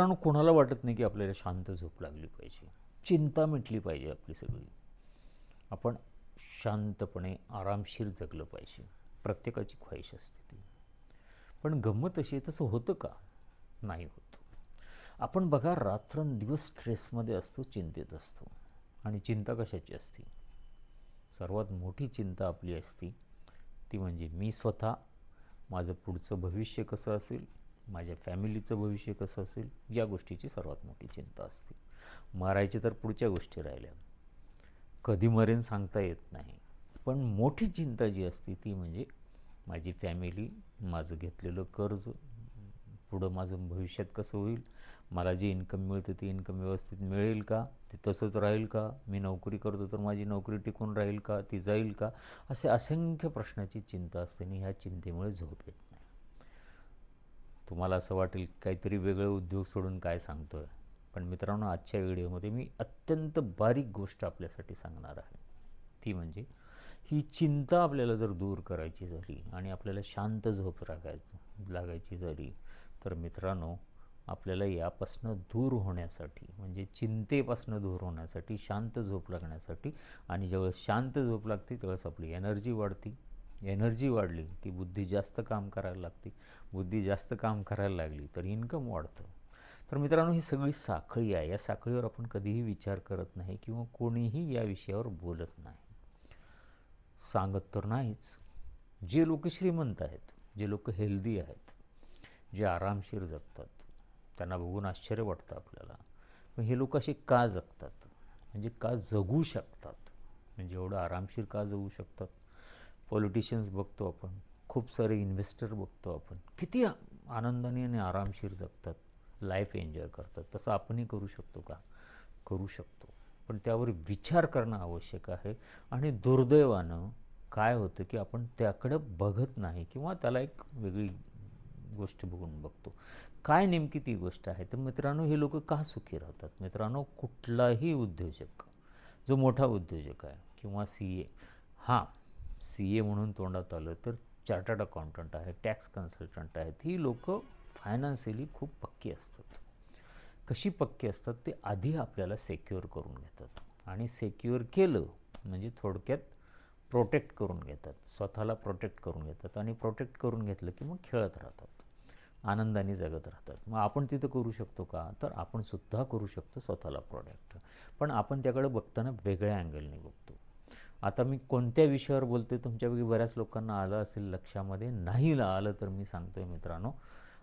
कारण कोणाला वाटत नाही की आपल्याला शांत झोप लागली पाहिजे? चिंता मिटली पाहिजे आपली सगळी. आपण शांतपणे आरामशीर जगलं पाहिजे. प्रत्येकाची ख्वाहिश असते ती. पण गंमत अशी तसं होतं का? नाही होत. आपण बघा रात्रंदिवस स्ट्रेसमध्ये असतो चिंतेत असतो. आणि चिंता कशाची असते? सर्वात मोठी चिंता आपली असती ती म्हणजे मी स्वतः माझं पुढचं भविष्य कसं असेल? माझ्या फॅमिलीचं भविष्य कसं असेल या गोष्टीची सर्वात मोठी चिंता असते. मारायची तर पुढच्या गोष्टी राहिल्या. कधी मरेन सांगता येत नाही. पण मोठी चिंता जी असते ती म्हणजे माझी फॅमिली माझं घेतलेलं कर्ज पुढं माझं भविष्यात कसं होईल मला जे इन्कम मिळतं ते इन्कम व्यवस्थित मिळेल का ते तसंच राहील का मी नोकरी करतो तर माझी नोकरी टिकून राहील का ती जाईल का असे असंख्य प्रश्नाची चिंता असते आणि ह्या चिंतेमुळे झोप येत तुम्हाला असं वाटेल काहीतरी वेगळे उद्योग सोडून काय सांगतो आहे पण मित्रांनो आजच्या व्हिडिओमध्ये मी अत्यंत बारीक गोष्ट आपल्यासाठी सांगणार आहे. ती म्हणजे ही चिंता आपल्याला जर दूर करायची झाली आणि आपल्याला शांत झोप राखायचं लागायची झाली तर मित्रांनो आपल्याला यापासनं दूर होण्यासाठी म्हणजे चिंतेपासनं दूर होण्यासाठी शांत झोप लागण्यासाठी आणि जेव्हा शांत झोप लागते तेव्हाच आपली एनर्जी वाढते. एनर्जी वाढली की बुद्धी जास्त काम करायला लागते. बुद्धी जास्त काम करायला लागली तर इन्कम वाढतं. तर मित्रांनो ही सगळी साखळी आहे. या साखळीवर आपण कधीही विचार करत नाही किंवा कोणीही या विषयावर बोलत नाही. सांगत तर नाहीच. जे लोक श्रीमंत आहेत जे लोक हेल्दी आहेत जे आरामशीर जगतात त्यांना बघून आश्चर्य वाटतं आपल्याला. पण हे लोक असे का जगतात? म्हणजे का जगू शकतात? म्हणजे एवढं आरामशीर का जगू शकतात? पॉलिटिशियन्स बघतो आपण. खूप सारे इन्व्हेस्टर बघतो आपण. किती आनंदाने आणि आरामशीर जगतात. लाईफ एन्जॉय करतात. तसं आपणही करू शकतो का? करू शकतो. पण त्यावर विचार करणं आवश्यक आहे. आणि दुर्दैवानं काय होतं की आपण त्याकडं बघत नाही किंवा त्याला एक वेगळी गोष्ट बघून बघतो. काय नेमकी ती गोष्ट आहे? तर मित्रांनो हे लोक का सुखी राहतात? मित्रांनो कुठलाही उद्योजक जो मोठा उद्योजक आहे किंवा सी ए हां सी ए म्हणून तोंडात आलं तर चार्टर्ड अकाउंटंट आहे टॅक्स कन्सल्टंट आहेत ही लोक फायनान्शियली खूप पक्की असतात. कशी पक्की असतात? ते आधी आपल्याला सेक्युअर करून घेतात. आणि सेक्युअर केलं म्हणजे थोडक्यात प्रोटेक्ट करून घेतात. स्वतःला प्रोटेक्ट करून घेतात आणि प्रोटेक्ट करून घेतलं की मग खेळत राहतात. आनंदाने जगत राहतात. मग आपण तिथं करू शकतो का? तर आपण सुद्धा करू शकतो स्वतःला प्रोडक्ट पण आपण त्याकडे बघताना वेगळ्या अँगलने बघतो. आता मी कोणत्या विषयावर बोलतोय तुमच्यापैकी बऱ्याच लोकांना आलं असेल लक्षामध्ये नाही आलं तर मी सांगतोय मित्रांनो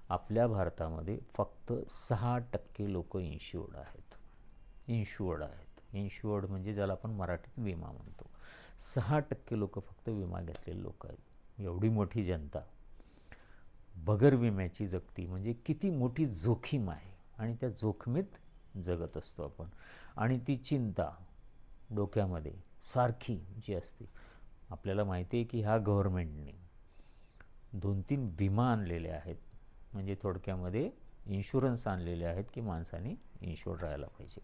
आपल्या भारतामध्ये फक्त सहा टक्के लोक इन्शुअर्ड आहेत. इन्शुअर्ड आहेत. इन्शुअर्ड म्हणजे ज्याला आपण मराठीत विमा म्हणतो. सहा टक्के लोक फक्त विमा घेतलेले लोक आहेत. एवढी मोठी जनता. बगर विम्याची जगती म्हणजे किती मोठी जोखीम आहे आणि त्या जोखमीत जगत असतो आपण. आणि ती चिंता डोक्यामध्ये सारखी जी असते. आपल्याला माहिती आहे की ह्या गव्हर्मेंटने दोन तीन विमा आणलेले आहेत. म्हणजे थोडक्यामध्ये इन्शुरन्स आणलेले आहेत की माणसाने इन्शुअर राहायला पाहिजे.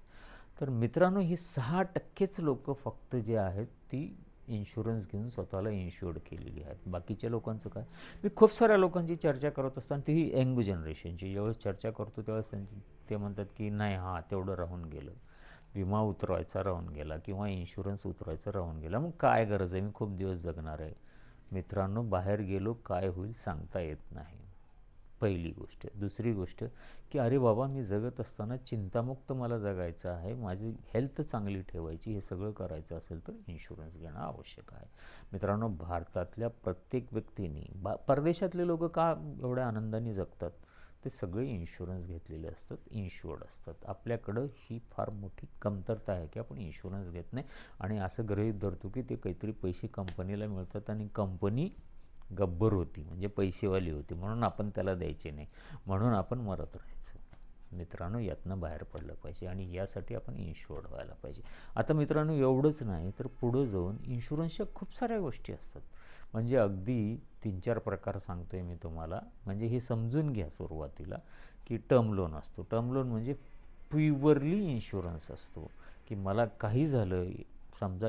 तर मित्रांनो ही सहा टक्केच लोक फक्त जे आहेत ती इन्शुरन्स घेऊन स्वतःला इन्शुअर्ड केलेली आहेत. बाकीच्या लोकांचं काय? मी खूप साऱ्या लोकांची चर्चा करत असताना तीही यंग जनरेशनची. ज्यावेळेस चर्चा करतो त्यावेळेस त्यांची ते म्हणतात की नाही हां तेवढं राहून गेलं. विमा उतरवायचा राहून गेला किंवा इन्शुरन्स उतरवायचा राहून गेला. मग काय गरज आहे? मी खूप दिवस जगणार आहे. मित्रांनो बाहेर गेलो काय होईल सांगता येत नाही. पहिली गोष्ट. दुसरी गोष्ट की अरे बाबा मी जगत असताना चिंतामुक्त मला जगायचं आहे. माझी हेल्थ चांगली ठेवायची हे सगळं करायचं असेल तर इन्शुरन्स घेणं आवश्यक आहे. मित्रांनो भारतातल्या प्रत्येक व्यक्तीने बा परदेशातले लोक का एवढ्या आनंदाने जगतात? ते सगळे इन्शुरन्स घेतलेले असतात इन्शुअर्ड असतात. आपल्याकडं ही फार मोठी कमतरता आहे की आपण इन्शुरन्स घेत नाही. आणि असं गृहीत धरतो की ते काहीतरी पैसे कंपनीला मिळतात आणि कंपनी गब्बर होती म्हणजे पैसेवाली होती. म्हणून आपण त्याला द्यायचे नाही. म्हणून आपण मरत राहायचं. मित्रांनो यातनं बाहेर पडलं पाहिजे आणि यासाठी आपण इन्शुअर्ड व्हायला पाहिजे. आता मित्रांनो एवढंच नाही तर पुढं जाऊन इन्शुरन्सच्या खूप साऱ्या गोष्टी असतात. म्हणजे अगदी तीन चार प्रकार सांगतो आहे मी तुम्हाला. म्हणजे हे समजून घ्या सुरुवातीला की टर्म लोन असतो. टर्म लोन म्हणजे प्युअरली इन्शुरन्स असतो. की मला काही झालं समजा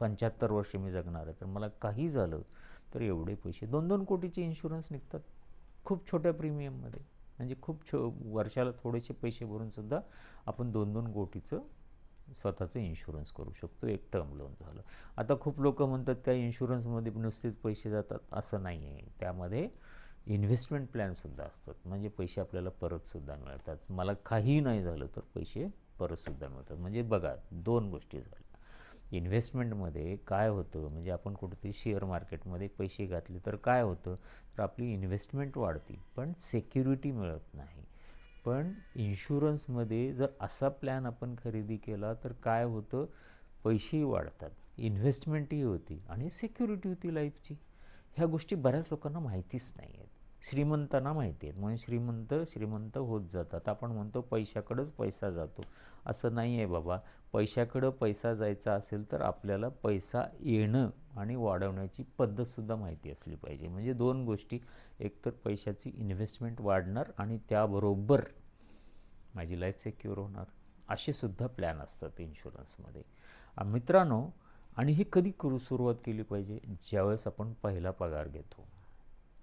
पंच्याहत्तर वर्ष मी जगणार आहे तर मला काही झालं तर एवढे पैसे दोन दोन कोटीचे इन्शुरन्स निघतात खूप छोट्या प्रीमियममध्ये म्हणजे खूप छो वर्षाला थोडेसे पैसे भरूनसुद्धा आपण दोन दोन कोटीचं स्वतःचं इन्शुरन्स करू शकतो. एक टर्म लोन झालं. आता खूप लोक म्हणतात त्या इन्शुरन्समध्ये नुसतेच पैसे जातात. असं नाही आहे त्यामध्ये इन्व्हेस्टमेंट प्लॅनसुद्धा असतात. म्हणजे पैसे आपल्याला परतसुद्धा मिळतात. मला काहीही नाही झालं तर पैसे परतसुद्धा मिळतात. म्हणजे बघा दोन गोष्टी झाल्या. इन्व्हेस्टमेंटमध्ये काय होतं? म्हणजे आपण कुठेतरी शेअर मार्केटमध्ये पैसे घातले तर काय होतं? तर आपली इन्व्हेस्टमेंट वाढते पण सेक्युरिटी मिळत नाही. पण इन्शुरन्समध्ये जर असा प्लॅन आपण खरेदी केला तर काय होतं? पैसेही वाढतात इन्व्हेस्टमेंटही होती आणि सिक्युरिटी होती लाईफची. ह्या गोष्टी बऱ्याच लोकांना माहितीच नाही आहेत श्रीमंतांना माहिती आहेत म्हणून श्रीमंत श्रीमंत होत जातात. आपण म्हणतो पैशाकडंच पैसा जातो. असं नाही आहे बाबा. पैशाकडं पैसा जायचा असेल तर आपल्याला पैसा येणं आणि वाढवण्याची पद्धतसुद्धा माहिती असली पाहिजे. म्हणजे दोन गोष्टी. एकतर पैशाची इन्व्हेस्टमेंट वाढणार आणि त्याबरोबर माझी लाईफ सेक्युअर होणार. असे सुद्धा प्लॅन असतात इन्शुरन्समध्ये मित्रांनो आणि हे कधी करू सुरुवात केली पाहिजे? ज्यावेळेस आपण पहिला पगार घेतो.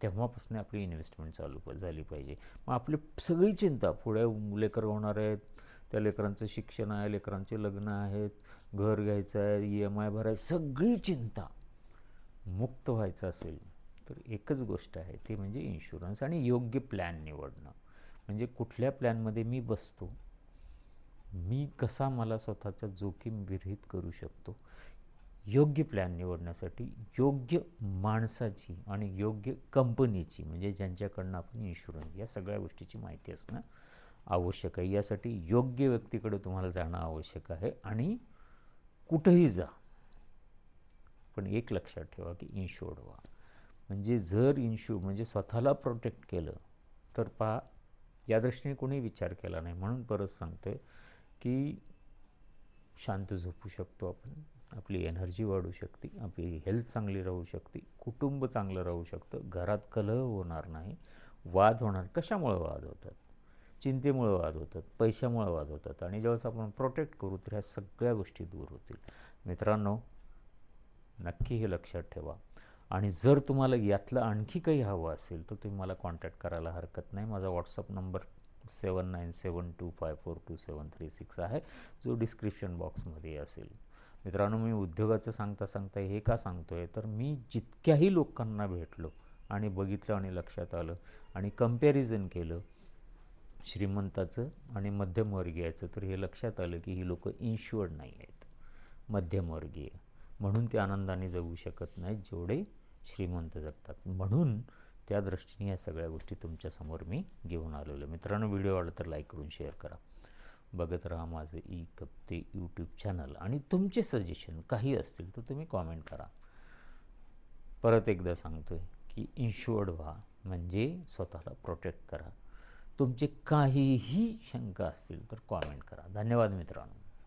तेव्हापासून आपली इन्व्हेस्टमेंट चालू झाली पाहिजे. मग आपली सगळी चिंता पुढे लेकर होणार आहेत त्या लेकरांचं शिक्षण आहे लेकरांचे लग्न आहेत घर घ्यायचं आहे ई एम आय भरायचं सगळी चिंता मुक्त व्हायचं असेल तर एकच गोष्ट आहे ती म्हणजे इन्शुरन्स आणि योग्य प्लॅन निवडणं. म्हणजे कुठल्या प्लॅनमध्ये मी बसतो मी कसा मला स्वतःचा जोखीम विरहित करू शकतो योग्य प्लॅन निवडण्यासाठी योग्य माणसाची आणि योग्य कंपनीची म्हणजे ज्यांच्याकडनं आपण इन्शुरन्स या सगळ्या गोष्टीची माहिती असणं आवश्यक आहे. यासाठी योग्य व्यक्तीकडे तुम्हाला जाणं आवश्यक आहे आणि कुठंही जा. पण एक लक्षात ठेवा की इन्शुअर्ड व्हा. म्हणजे जर इन्शु म्हणजे स्वतःला प्रोटेक्ट केलं तर पहा या दृष्टीने कोणी विचार केला नाही. म्हणून परत सांगतोय की शांत झोपू शकतो आपण. आपली एनर्जी वाढू शकते आपली हेल्थ चांगली राहू शकते कुटुंब चांगलं राहू शकतं घरात कलह होणार नाही वाद होणार कशामुळं वाद होतात? चिंतेमुळं वाद होतात पैशामुळं वाद होतात आणि ज्यावेळेस आपण प्रोटेक्ट करू तर ह्या सगळ्या गोष्टी दूर होतील. मित्रांनो नक्की हे लक्षात ठेवा. आणि जर तुम्हाला यातलं आणखी काही हवं असेल तर तुम्ही मला कॉन्टॅक्ट करायला हरकत नाही. माझा WhatsApp number seven nine seven two five four two seven three six आहे. जो डिस्क्रिप्शन बॉक्समध्ये असेल. मित्रांनो मी उद्योगाचं सांगता सांगता हे का सांगतो आहे तर मी जितक्याही लोकांना भेटलो आणि बघितलं आणि लक्षात आलं आणि कंपॅरिझन केलं श्रीमंताचं आणि मध्यमवर्गीयाचं तर हे लक्षात आलं की ही लोकं इन्शुअर्ड नाही आहेत. मध्यमवर्गीय. म्हणून ते आनंदाने जगू शकत नाहीत जेवढे श्रीमंत जगतात. म्हणून त्या दृष्टीने या सगळ्या गोष्टी तुमच्यासमोर मी घेऊन आलेलो मित्रांनो व्हिडिओ आवडला तर लाईक करून शेअर करा. बघत राहा माझं ई कप्ते यूट्यूब चॅनल आणि तुमचे सजेशन काही असतील तर तुम्ही कॉमेंट करा. परत एकदा सांगतो आहे की इन्शुअर्ड व्हा म्हणजे स्वतःला प्रोटेक्ट करा. तुमचे काहीही शंका असतील तर कॉमेंट करा. धन्यवाद मित्रांनो.